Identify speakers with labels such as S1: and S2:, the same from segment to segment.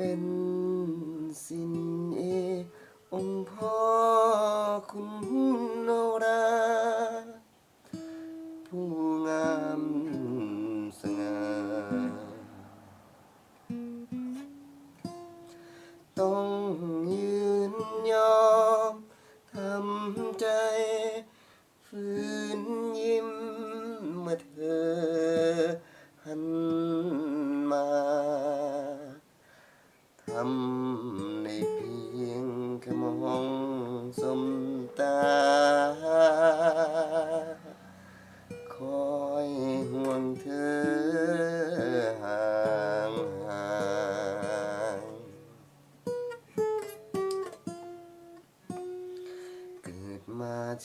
S1: เอ องค์พ่อคุณโนรา ผู้งามสง่าต้องยืนยอมทำใจ ฝืนยิ้มเมื่อเธอ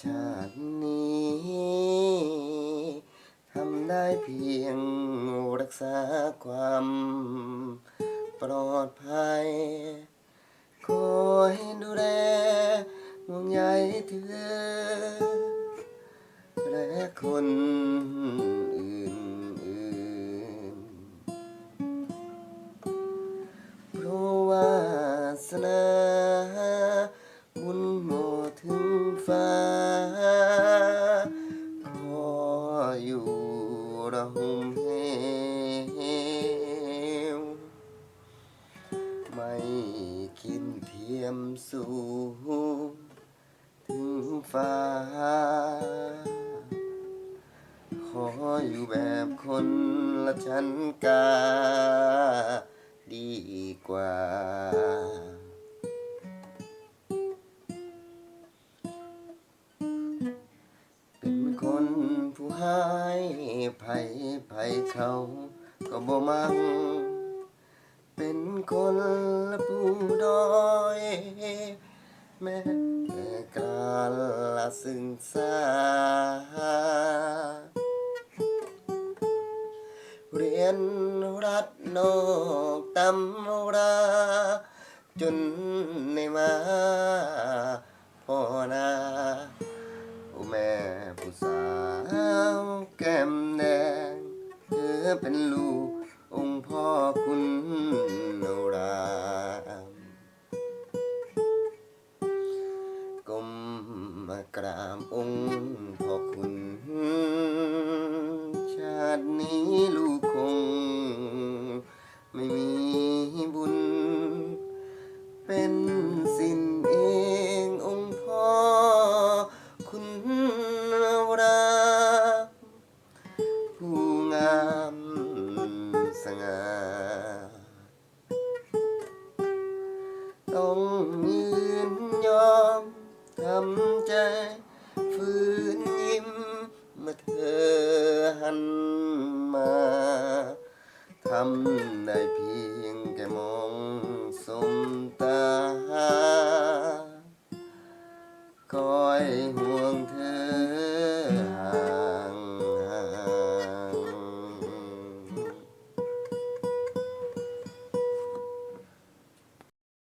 S1: ชาตินี้ ทำได้เพียงรักษาความปลอดภัย คอยดูแลห่วงใยเธอ และคนอื่นอื่นเพราะว่าสนาบุญหมด ถึงฟ้าขออยู่ระหมเหวไม่คิดเทียมสูงถึงฟ้า ขออยู่แบบคนละชั้นกา ดีกว่า ไผ่ไผ่เขาก็บ่มัง เป็นคนละผู้ด้อย แม้แต่การละซึ่งสาเรียนรัดนอกตำรา จนในมาพ่อนาอแม่ผู้สาวแก้ม อเป็นลูกองค์พ่อคุณนรามก้มมากราบองค์พ่อคุณ ชาตินี้ลูกคง ไม่มีบุญ เป็นสิ้นเององค์พ่อคุณราผู้ งามสง่าต้องยืนยอมทำใจฝืนยิ้มเมื่อเธอหันมาทำได้เพียง